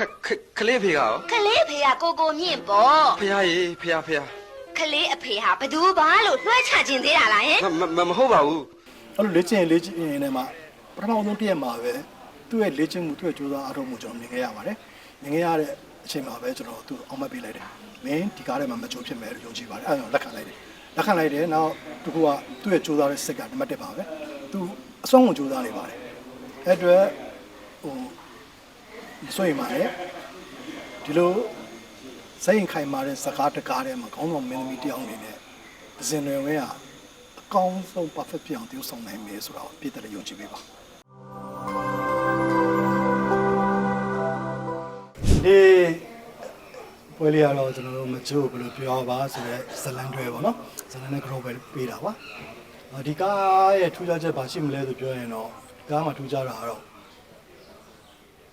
ခခခလေးဖေကရောကလေးအဖေကကိုကိုမြင့်ပေါ့ဖះရေဖះဖះကလေးအဖေဟာဘသူဘာလို့လွှဲချခြင်းသေးတာလားဟင်မမမဟုတ်ပါဘူးအဲ့လိုလေ့ကျင့်ရင်လေ့ကျင့်ရင်လည်းမှပထမဆုံးတစ်ရက်မှာပဲသူ့ရဲ့လေ့ကျင့်မှုသူ့ရဲ့ကြိုးစားအားထုတ်မှုကျွန်တော်မြင်ခဲ့ရပါတယ်မြင်ခဲ့ရတဲ့အချိန်မှာပဲကျွန်တော်သူ့အောင်မပေးလိုက်တယ်မင်းဒီကားထဲမှာမကြိုးဖြစ်မယ်လို့ယုံကြည်ပါတယ်အဲ့ဒါကြောင့်လက်ခံလိုက်တယ်လက်ခံလိုက်တယ်နောက်တစ်ခုကသူ့ရဲ့ကြိုးစားတဲ့စိတ်ကနံပါတ်1ပါပဲသူအစွမ်းကုန်ကြိုးစားနေပါတယ်အဲ့အအတွက်ဟိုမ စွန့်ရင်ပါလေဒီလိုစိတ်ရင်ခိုင်မာတဲ့စကားတကားထဲမှာခေါင်းဆောင်မင်းသမီးတယောက်အနေနဲ့ဒဇင်တွေဝဲကအကောင်းဆုံး perfect ဖြစ်အောင်တည်ဆောင်နိုင်မယ်ဆိုတော့ပြည့်တယ်ယုံကြည်ပေးပါဒီပွဲလေးကတော့ကျွန်တော်တို့မချို့ဘယ်လိုပြောပါဆိုတော့ဇလန်တွေပေါ့နော်ဇလန်နဲ့ group ပဲပေးတာပါအော်ဒီကားရဲ့ထူးခြားချက်ဘာရှိမလဲဆိုပြောရင်တော့ဒီကားမှာထူးခြားတာကတော့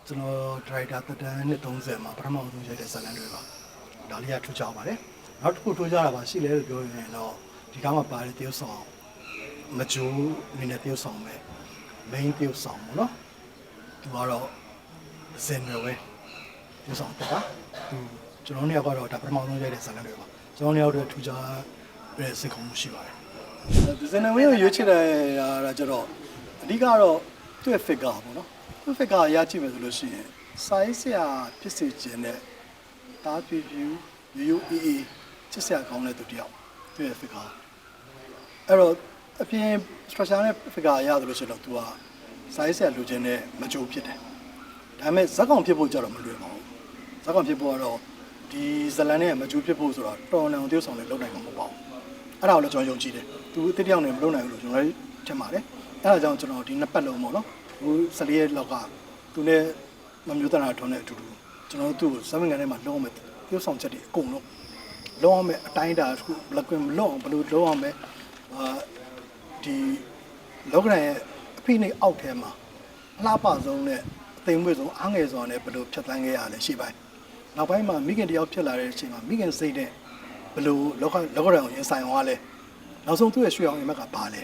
ကျွန်တော် driver တက်တန်းနှစ်30မှာပထမဆုံးရိုက်တဲ့ဇလန်တွေပါဒါလေးကထူးခြားပါတယ်နောက်တစ်ခုထူးခြားတာပါရှိလဲလို့ပြောရင်တော့ဒီကားမှာပါတဲ့တရုပ်ဆောင်မချိုးအနေနဲ့တရုပ်ဆောင်ပဲ main တရုပ်ဆောင်ပေါ့နော်သူကတော့ဇင်နယ်ဝဲဒီဆောင်တက်တာသူကျွန်တော်တို့နှစ်ယောက်ကတော့ဒါပထမဆုံးရိုက်တဲ့ဇာတ်လမ်းတွေပါကျွန်တော်တို့နှစ်ယောက်တို့ထူကြတဲ့စိတ်ကူးမှုရှိပါတယ်ဒီဇန်နဝင်းကိုရွေးချယ်တာကကျတော့အဓိကတော့ သူ့ရဲ့ figure ပေါ့နော်သူ့ figure အရကြည့်မယ်ဆိုလို့ရှိရင် size ဆရာဖြစ်စေခြင်းနဲ့တားပြူပြူရိုးရိုးအေးအေးချစ်စရာကောင်းတဲ့သူတစ်ယောက်သူ့ရဲ့ figure အဲ့တော့အပြင် structure နဲ့ figure ရတယ်လို့ဆိုတော့ तू က size ဆရာလိုချင်တဲ့မကြိုးဖြစ်တယ်ဒါပေမဲ့ဇက်ကောင်ဖြစ်ဖို့ကြတော့မလွယ်ပါဘူးဇက်ကောင်ဖြစ်ဖို့ကတော့ဒီဇလန်နဲ့မကျူးဖြစ်ဖို့ဆိုတော့တော်နေအောင်တရုပ်ဆောင်လည်းလုပ်နိုင်မှာမဟုတ်ပါဘူးအဲ့ဒါကိုလည်းကျွန်တော်ယုံကြည်တယ်သူအစ်တယောက်နဲ့မလုပ်နိုင်ဘူးလို့ကျွန်တော်လည်းထင်ပါတယ်အဲ့ဒါကြောင့်ကျွန်တော်ဒီနှစ်ပတ်လုံးပေါ့နော် ဟို14ရက်လောက်ကသူနဲ့မမျိုးတနာထွန်းတဲ့အတူတူကျွန်တော်တို့သူ့ကိုစမင်ကန်ထဲမှာလုံးအောင်တရုပ်ဆောင်ချက်တွေအကုန်လုံးလုံးအောင်မဲ့အတိုင်းအတာတစ်ခုဘလကွင်မလုံးအောင်ဘယ်လိုလုံးအောင်မဲ့အာဒီလောကရန်ရဲ့အဖိနှိပ်အောက်ထဲမှာအလှပဆုံးနဲ့အသိမ့်မွေ့ဆုံးအားငယ်စွာနဲ့ဘယ်လိုဖြတ်သန်းခဲ့ရလဲရှိပိုင်းနောက်ပိုင်းမှာမိခင်တယောက်ဖြစ်လာတဲ့အချိန်မှာမိခင်စိတ်တဲ့ဘယ်လိုလောကလောကရန်ကိုရင်ဆိုင်သွားလဲနောက်ဆုံးသူ့ရဲ့ရွှေအောင်အိမ်မက်ကပါလဲ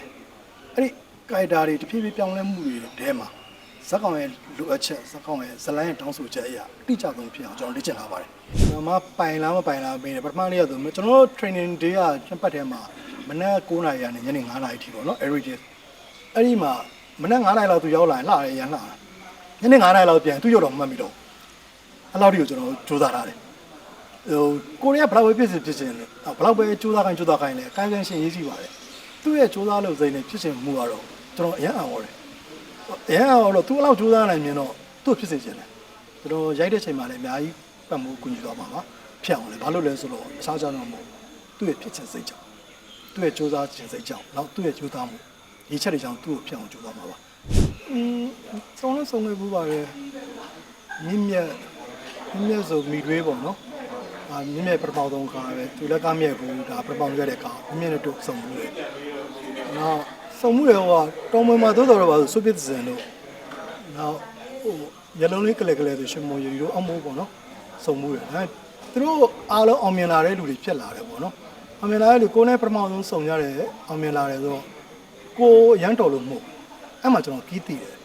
အဲ့ဒီ ကိုက်တာတွေတဖြည်းဖြည်းပြောင်းလဲမှုတွေထဲမှာဇက်ကောင်ရဲ့လိုအပ်ချက်ဇက်ကောင်ရဲ့ဇလန်းရဲ့တောင်းဆိုချက်အရာအတိအကျဆုံးဖြစ်အောင်ကျွန်တော်လေ့ကျင့်လာပါတယ်ကျွန်တော်မှပိုင်လားမပိုင်လားပေးတယ်ပထမနေ့ကဆိုကျွန်တော်တို့ training day ကကျပတ်ထဲမှာမနက်9:00နာရီကနေညနေ9:00နာရီထိပေါ့နော် every day အဲ့ဒီမှာမနက်9:00နာရီလောက်သူရောက်လာရင်လှတယ်ရန်လှတာညနေ9:00နာရီလောက်ပြန်သူရောက်တော့မမှတ်မိတော့ဘူးအဲ့လောက်ထိကိုကျွန်တော်စူးစမ်းထားတယ်ဟိုကိုရီးယားဘယ်လောက်ပဲဖြစ်စီဖြစ်စင်လဲဘယ်လောက်ပဲစူးစမ်းခိုင်းစူးစမ်းခိုင်းလဲကိုင်းကိုင်းရှင်းရေးကြည့်ပါတယ်သူ့ရဲ့စူးစမ်းလို့စိတ်နဲ့ဖြစ်စင်မှုကတော့ ကျွန်တော်အရန်အောင်ပါတယ်အရန်အောင်လို့သူ့အလောက်စူးစမ်းနိုင်မြင်တော့သူ့ဖြစ်စေချင်တယ်ကျွန်တော်ရိုက်တဲ့ချိန်မှာလည်းအများကြီးပတ်မှုကူညီသွားမှာပါဖြစ်အောင်လေဘာလို့လဲဆိုတော့အစားကြောင်းတော့မဟုတ်သူ့ရဲ့ဖြစ်ချင်စိတ်ကြောင့်သူ့ရဲ့စူးစမ်းခြင်းစိတ်ကြောင့်နောက်သူ့ရဲ့စူးစမ်းမှုဒီချက်တွေကြောင့်သူ့ကိုဖြစ်အောင်စူးစမ်းမှာပါอืมဆုံးလို့ဆုံးခဲ့ဘူးပါပဲမြင့်မြတ်မြင့်မြတ်ဆိုမိတွေးပေါ့နော်အာမြင့်မြတ်ပထမဆုံးကားပဲသူလည်းကားမြတ်ဘူးဒါပထမဆုံးရတဲ့ကားမြင့်မြတ်နဲ့တို့စုံမှုလေနောက် စုံမှုလေဟိုကတောင်မမှာသို့တော်တော့ပါဆိုစုပစ်စင်တို့နောက်ဟိုရလုံးလေးကလေးကလေးဆိုရှင်မော်ရီတို့အမိုးပေါ့နော်စုံမှုလေဒါသူတို့အားလုံးအောင်မြင်လာတဲ့လူတွေဖြစ်လာတယ်ပေါ့နော်အောင်မြင်လာတဲ့လူကိုယ်နဲ့ပထမဆုံးစုံရတဲ့အောင်မြင်လာတယ်ဆိုတော့ကိုရမ်းတော်လို့မဟုတ်အဲ့မှာကျွန်တော်ကီးတည်တယ်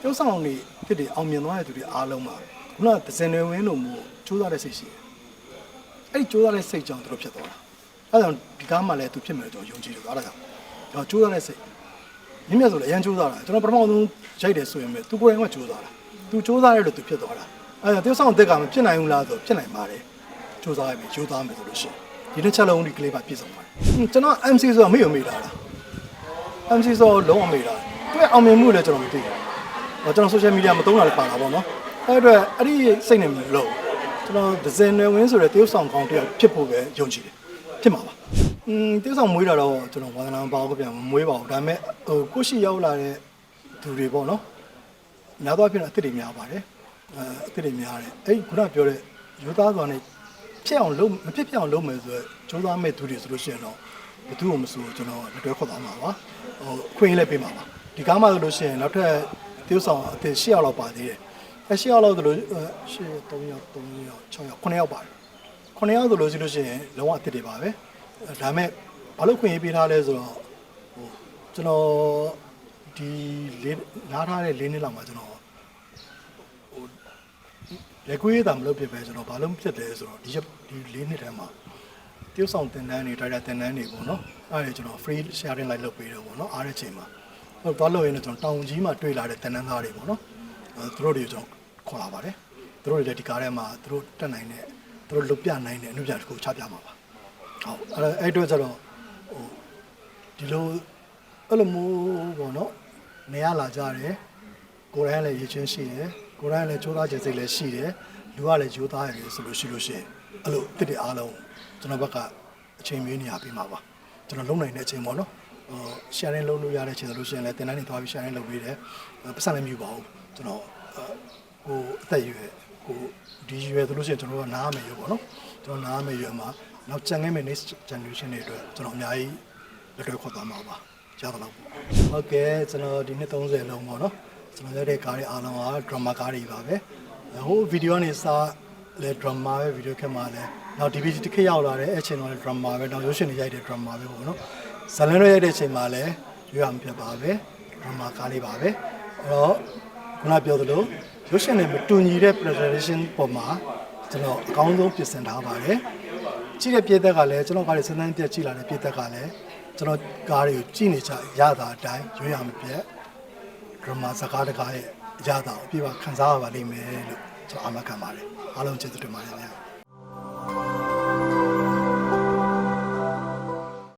ကျုပ်ဆောင်နေဖြစ်တယ်အောင်မြင်သွားတဲ့သူတွေအားလုံးမှာခုနကဒဇင်တွေဝင်းလို့မို့ကြိုးစားတဲ့စိတ်ရှိတယ်။အဲ့ဒီကြိုးစားတဲ့စိတ်ကြောင့်သူတို့ဖြစ်သွားတာ။အဲဒါကြောင့်ဒီကားမှလည်းသူဖြစ်မယ်လို့ကျွန်တော်ယုံကြည်တယ်အဲ့ဒါကြောင့်ကျွန်တော်ကြိုးစားတဲ့စိတ် မြင့်မြတ်ဆိုလည်းအရင်ကြိုးစားတာကျွန်တော်ပထမဆုံးရိုက်တယ်ဆိုရင်ပဲသူကိုယ်တိုင်ကကြိုးစားတာ။သူကြိုးစားရလို့သူဖြစ်သွားတာ။အဲဒါကြောင့်တယောက်ဆောင်အသက်ကမဖြစ်နိုင်ဘူးလားဆိုဖြစ်နိုင်ပါတယ်။ကြိုးစားရမယ်ကြိုးစားမယ်ဆိုလို့ရှိရင်ဒီတစ်ချက်လုံးဒီကလေးပါပြည့်စုံပါတယ်။ဟွန်းကျွန်တော် MC ဆိုတာမေ့ရမေ့တာလား။ MC ဆိုလုံးဝမေ့တာ။သူ့ရဲ့အောင်မြင်မှုလည်းကျွန်တော်မသိဘူး။ဟောကျွန်တော် social media မသုံးတာလည်းပါတာပေါ့နော်အဲ့အတွက်အဲ့ဒီစိတ်နဲ့မလို့ကျွန်တော်ဒဇင်နယ်ဝင်းဆိုတဲ့တရုတ်ဆောင်ကောင်းတယောက်ဖြစ်ဖို့ပဲယုံကြည်တယ်ဖြစ်မှာပါ อืมတရုတ်ဆောင်မွေးတာတော့ကျွန်တော်ဝါသနာမပါဘူးပြန်မမွေးပါဘူးဒါပေမဲ့ဟိုကိုရှိရောက်လာတဲ့သူတွေပေါ့နော်များသောအားဖြင့်အစ်စ်တွေများပါတယ်အဲအစ်စ်တွေများတယ်အဲ့ခုနပြောတဲ့ယူသားစွာနဲ့ဖြစ်အောင်လုပ်မဖြစ်ဖြစ်အောင်လုပ်မယ်ဆိုတော့ကြိုးစားမဲ့သူတွေဆိုလို့ရှိရင်တော့ဘယ်သူမှမဆိုကျွန်တော်လက်တွဲခေါ်သွားမှာပါဟိုအခွင့်အရေးလည်းပေးမှာပါဒီကားမှဆိုလို့ရှိရင်နောက်ထပ်တရုတ်ဆောင်အစ်စ်၈ယောက်လောက်ပါသေးတယ်အဲ၈ယောက်လောက်ဆိုလို့၈3ယောက်3ယောက်6ယောက်9ယောက်ပါတယ်9ယောက်ဆိုလို့ရှိလို့ရှိရင်လုံးဝအစ်စ်တွေပါပဲ ဒါပေမဲ့ဘာလို့ခွင့်ရေးပေးထားလဲဆိုတော့ဟိုကျွန်တော်ဒီလေးနားထားတဲ့၄နှစ်လောက်မှာကျွန်တော်ဟိုလက်ကွေးတာမလုပ်ဖြစ်ပဲကျွန်တော်ဘာလို့ဖြစ်လဲဆိုတော့ဒီရက်ဒီလေးနှစ်ထဲမှာတရုတ်ဆောင်တင်တန်းတွေဒါရတင်တန်းတွေပေါ့နော်အဲ့ဒါကျွန်တော် free sharing လိုက်လုပ်ပေးတော့ပေါ့နော်အားတဲ့ချိန်မှာဟုတ်သွားလို့ရင်းနဲ့ကျွန်တော်တောင်ကြီးမှာတွေ့လာတဲ့တင်တန်းသားတွေပေါ့နော်အဲသူတို့တွေကျွန်တော်ခေါ်လာပါတယ်သူတို့တွေလည်းဒီကားထဲမှာသူတို့တက်နိုင်တဲ့သူတို့လုတ်ပြနိုင်တဲ့အမှုပြတစ်ခုချပြမှာပါ ဟုတ်အဲ့ဒါအဲ့အတွက်ကျတော့ဟိုဒီလိုအဲ့လိုမျိုးပေါ့နော်နေရလာကြတယ်ကိုယ်တိုင်လည်းရည်ချင်းရှိတယ်ကိုယ်တိုင်လည်းကြိုးစားခြင်းစိတ်လည်းရှိတယ်လူကလည်းကြိုးစားရတယ်ဆိုလို့ရှိလို့ရှိရင်အဲ့လိုတစ်တဲ့အားလုံးကျွန်တော်ဘက်ကအချိန်မေးနေရပြီးမှာပါကျွန်တော်လုံနိုင်တဲ့အချိန်ပေါ့နော်ဟို sharing လုပ်လို့ရတဲ့အချိန်ဆိုလို့ရှိရင်လည်းတင်တန်းနေသွားပြီး sharing လုပ်ပေးတယ်ပတ်စံလည်းမြူပါဘူးကျွန်တော်ဟိုအသက်အရွယ် ဟိုဒီရွယ်ဆိုလို့ရှိရင်ကျွန်တော်ကနားမယ်ရွယ်ပေါ့နော်ကျွန်တော်နားမယ်ရွယ်မှာနောက်ကြံခဲ့မယ် next generation တွေအတွက်ကျွန်တော်အများကြီးလက်တွဲခေါ်သွားမှာပါကြားတော့ပေါ့ဟုတ်ကဲ့ကျွန်တော်ဒီနှစ်30လုံးပေါ့နော်ကျွန်တော်ရတဲ့ကားတွေအားလုံးက drama ကားတွေပါပဲဟိုဗီဒီယိုကနေစလဲ drama ပဲဗီဒီယိုခက်မှာလဲနောက် DVD တစ်ခက်ရောက်လာတယ်အဲ့ချိန်တော့လဲ drama ပဲနောက်ရုပ်ရှင်တွေရိုက်တဲ့ drama ပဲပေါ့နော်ဇလန်တွေရိုက်တဲ့ချိန်မှာလဲရွေးရမှာဖြစ်ပါပဲ drama ကားလေးပါပဲအဲ့တော့ခုနပြောသလို ရုပ်ရှင်တွေမတူညီတဲ့ presentation ပုံမှာကျွန်တော်အကောင်းဆုံးပြင်ဆင်ထားပါတယ်ကြည့်တဲ့ပြည်သက်ကလည်းကျွန်တော်ကားတွေစဉ်းစားပြက်ကြည့်လာတဲ့ပြည်သက်ကလည်းကျွန်တော်ကားတွေကိုကြည့်နေကြရတာအတိုင်းရွေးရမှာပြက်ဒရမာစကားတကားရဲ့အရသာကိုအပြည့်အဝခံစားရပါလိမ့်မယ်လို့ကျွန်တော်အမှတ်ခံပါတယ်အားလုံးကျေးဇူးတင်ပါတယ်ဗျာ